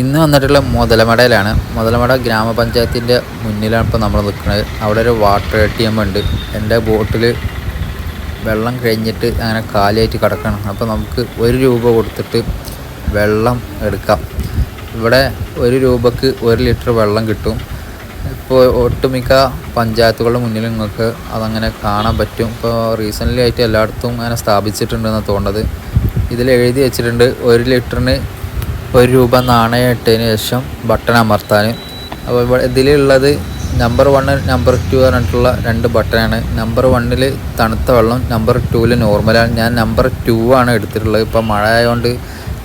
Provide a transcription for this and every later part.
ഇന്ന് വന്നിട്ടുള്ള മുതലമടയിലാണ്. മുതലമട ഗ്രാമപഞ്ചായത്തിന്റെ മുന്നിലാണ് ഇപ്പോൾ നമ്മൾ നിൽക്കുന്നത് അവിടെ ഒരു വാട്ടർ എ ടി എം ഉണ്ട്. എന്റെ ബോട്ടിൽ വെള്ളം കഴിഞ്ഞിട്ട് അങ്ങനെ കാലിയായിട്ട് കിടക്കണം. അപ്പോൾ നമുക്ക് ഒരു രൂപ കൊടുത്തിട്ട് വെള്ളം എടുക്കാം. ഇവിടെ ഒരു രൂപക്ക് ഒരു ലിറ്റർ വെള്ളം കിട്ടും. ഇപ്പോൾ ഒട്ടുമിക്ക പഞ്ചായത്തുകളുടെ മുന്നിൽ നിങ്ങൾക്ക് അതങ്ങനെ കാണാൻ പറ്റും. ഇപ്പോൾ റീസെന്റ്ലി ആയിട്ട് എല്ലായിടത്തും അങ്ങനെ സ്ഥാപിച്ചിട്ടുണ്ടെന്ന് തോന്നുന്നത്. ഇതിൽ എഴുതി വെച്ചിട്ടുണ്ട് ഒരു ലിറ്ററിന് ഒരു രൂപ നാണയം ഇട്ടതിന് ശേഷം ബട്ടൺ അമർത്താൻ. അപ്പോൾ ഇതിലുള്ളത് നമ്പർ വണ്ണ് നമ്പർ ടു പറഞ്ഞിട്ടുള്ള രണ്ട് ബട്ടണാണ് നമ്പർ വണ്ണിൽ തണുത്ത വെള്ളം നമ്പർ ടൂവിൽ നോർമലാണ് ഞാൻ നമ്പർ ടു ആണ് എടുത്തിട്ടുള്ളത്. ഇപ്പോൾ മഴ ആയതുകൊണ്ട്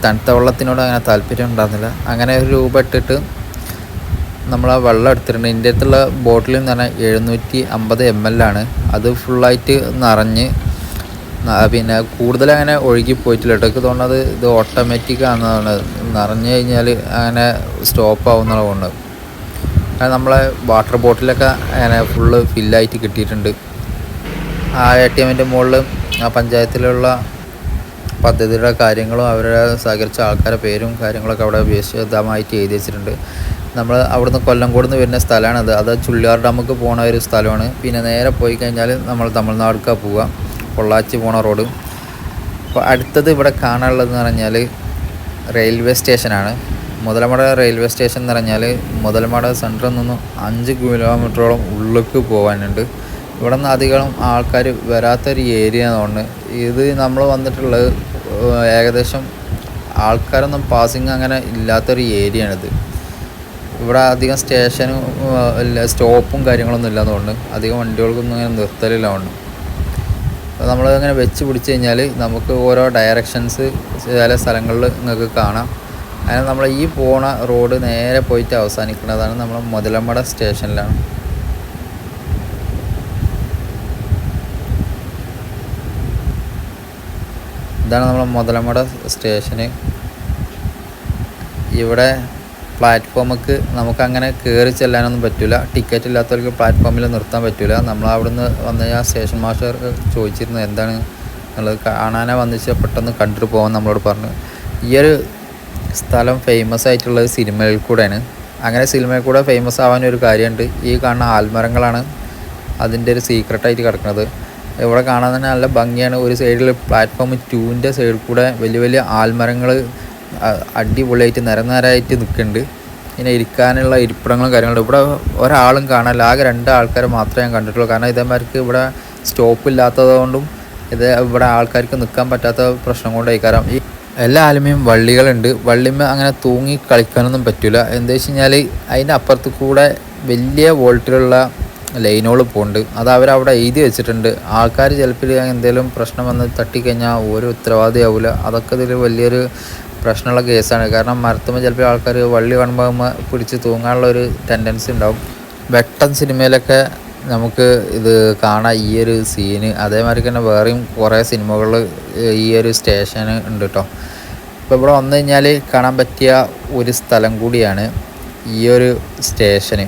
തണുത്ത വെള്ളത്തിനോട് അങ്ങനെ താല്പര്യം ഉണ്ടാകുന്നില്ല അങ്ങനെ ഒരു രൂപ ഇട്ടിട്ട് നമ്മൾ ആ വെള്ളം എടുത്തിട്ടുണ്ട്. ഇതിന്റെ ബോട്ടിൽ എന്ന് പറഞ്ഞാൽ എഴുന്നൂറ്റി അമ്പത് എം എൽ ആണ്. അത് ഫുള്ളായിട്ട് നിറഞ്ഞ് പിന്നെ കൂടുതൽ അങ്ങനെ ഒഴുകി പോയിട്ടില്ല തോന്നുന്നത് ഇത് ഓട്ടോമാറ്റിക് ആണെന്നാണ്. നിറഞ്ഞു കഴിഞ്ഞാൽ അങ്ങനെ സ്റ്റോപ്പ് ആവുന്നതാണ് തോന്നുന്നത്. കാരണം നമ്മളെ വാട്ടർ ബോട്ടിലൊക്കെ അങ്ങനെ ഫുള്ള് ഫില്ലായിട്ട് കിട്ടിയിട്ടുണ്ട്. ആ എ ടി എമ്മിന്റെ മുകളിൽ ആ പഞ്ചായത്തിലുള്ള പദ്ധതിയുടെ കാര്യങ്ങളും അവരുടെ സഹകരിച്ച ആൾക്കാരുടെ പേരും കാര്യങ്ങളൊക്കെ അവിടെ വിശദമായിട്ട് എഴുതി വെച്ചിട്ടുണ്ട്. നമ്മൾ അവിടുന്ന് കൊല്ലംകോട് നിന്ന് വരുന്ന സ്ഥലമാണത്. അത് ചുള്ളിയാർ ഡാമുക്ക് പോണ ഒരു സ്ഥലമാണ്. പിന്നെ നേരെ പോയി കഴിഞ്ഞാൽ നമ്മൾ തമിഴ്നാടുക്കാണ് പോവുക. പൊള്ളാച്ചി പോണ റോഡ്. അപ്പോൾ അടുത്തത് ഇവിടെ കാണാനുള്ളതെന്ന് പറഞ്ഞാൽ റെയിൽവേ സ്റ്റേഷനാണ്. മുതലമട റെയിൽവേ സ്റ്റേഷൻ എന്ന് പറഞ്ഞാൽ മുതലമട സെന്ററിൽ നിന്നും അഞ്ച് കിലോമീറ്ററോളം ഉള്ളിലേക്ക് പോകാനുണ്ട് ഇവിടെ നിന്ന് അധികം ആൾക്കാർ വരാത്തൊരു ഏരിയ തോന്നുന്നു ഇത് നമ്മൾ വന്നിട്ടുള്ളത് ഏകദേശം ആൾക്കാരൊന്നും പാസിങ് അങ്ങനെ ഇല്ലാത്തൊരു ഏരിയ ആണിത്. ഇവിടെ അധികം സ്റ്റേഷനും സ്റ്റോപ്പും കാര്യങ്ങളൊന്നും ഇല്ലാത്തതുകൊണ്ട് അധികം വണ്ടികൾക്കൊന്നും അങ്ങനെ നിർത്തലില്ല തോന്നുന്നു അപ്പോൾ നമ്മൾ അങ്ങനെ വെച്ച് പിടിച്ച് കഴിഞ്ഞാൽ നമുക്ക് ഓരോ ഡയറക്ഷൻസ് ചില സ്ഥലങ്ങളിൽ നിങ്ങൾക്ക് കാണാം. അങ്ങനെ നമ്മൾ ഈ പോണ റോഡ് നേരെ പോയിട്ട് അവസാനിക്കുന്നതാണ് നമ്മൾ മുതലമ്മട സ്റ്റേഷനിലാണ്. ഇതാണ് നമ്മൾ മുതലമ്മട സ്റ്റേഷന്. ഇവിടെ പ്ലാറ്റ്ഫോമിക്ക് നമുക്കങ്ങനെ കയറി ചെല്ലാനൊന്നും പറ്റില്ല ടിക്കറ്റ് ഇല്ലാത്തവർക്ക് പ്ലാറ്റ്ഫോമിൽ നിർത്താൻ പറ്റില്ല നമ്മൾ അവിടുന്ന് വന്ന് ആ സ്റ്റേഷൻ മാസ്റ്റർ ചോദിച്ചിരുന്നു എന്താണ് എന്നുള്ളത്. കാണാനാ വന്നിച്ച് പെട്ടെന്ന് കണ്ടിട്ട് പോകാൻ നമ്മളോട് പറഞ്ഞു. ഈ ഒരു സ്ഥലം ഫേമസ് ആയിട്ടുള്ളത് സിനിമയിൽ കൂടെയാണ്. അങ്ങനെ സിനിമയിൽ കൂടെ ഫേമസ് ആവാൻ ഒരു കാര്യമുണ്ട്. ഈ കാണുന്ന ആൽമരങ്ങളാണ് അതിന്റെ ഒരു സീക്രട്ടായിട്ട് കിടക്കുന്നത്. ഇവിടെ കാണാൻ തന്നെ നല്ല ഭംഗിയാണ്. ഒരു സൈഡിൽ പ്ലാറ്റ്ഫോം ടൂവിന്റെ സൈഡിൽ കൂടെ വലിയ വലിയ ആൽമരങ്ങൾ അടിപൊളിയായിട്ട് നിരനിരായിട്ട് നിൽക്കുന്നുണ്ട് പിന്നെ ഇരിക്കാനുള്ള ഇരിപ്പിടങ്ങളും കാര്യങ്ങളും ഇവിടെ ഒരാളും കാണാനില്ല. ആകെ രണ്ട് ആൾക്കാരെ മാത്രമേ ഞാൻ കണ്ടിട്ടുള്ളൂ. കാരണം ഇതേമാർക്ക് ഇവിടെ സ്റ്റോപ്പ് ഇല്ലാത്തതുകൊണ്ടും ഇത് ഇവിടെ ആൾക്കാർക്ക് നിൽക്കാൻ പറ്റാത്ത പ്രശ്നം കൊണ്ടായി. കാരണം ഈ എല്ലാ ആലുമയും വള്ളികളുണ്ട്. വള്ളിമ അങ്ങനെ തൂങ്ങി കളിക്കാനൊന്നും പറ്റില്ല എന്താ വെച്ച് കഴിഞ്ഞാൽ അതിന്റെ അപ്പുറത്ത് കൂടെ വലിയ വോൾട്ടിലുള്ള ലൈനുകൾ പോകുന്നുണ്ട് അത് അവരവിടെ എഴുതി വെച്ചിട്ടുണ്ട്. ആൾക്കാർ ചിലപ്പോൾ എന്തെങ്കിലും പ്രശ്നം വന്ന് തട്ടിക്കഴിഞ്ഞാൽ ഓരോ ഉത്തരവാദിയാവില്ല അതൊക്കെ ഇതിൽ വലിയൊരു പ്രശ്നമുള്ള കേസാണ്. കാരണം മരത്തുമ്പോൾ ചിലപ്പോൾ ആൾക്കാർ വള്ളി വൺപാകുമ്പോൾ പിടിച്ച് തൂങ്ങാനുള്ള ഒരു ടെൻഡൻസി ഉണ്ടാവും. വെട്ടൻ സിനിമയിലൊക്കെ നമുക്ക് ഇത് കാണാം ഈ ഒരു സീന് അതേമാതിരി തന്നെ വേറെയും കുറേ സിനിമകൾ ഈ ഒരു സ്റ്റേഷന് ഉണ്ട് കേട്ടോ ഇപ്പോൾ ഇവിടെ വന്നു കഴിഞ്ഞാൽ കാണാൻ പറ്റിയ ഒരു സ്ഥലം കൂടിയാണ് ഈ ഒരു സ്റ്റേഷന്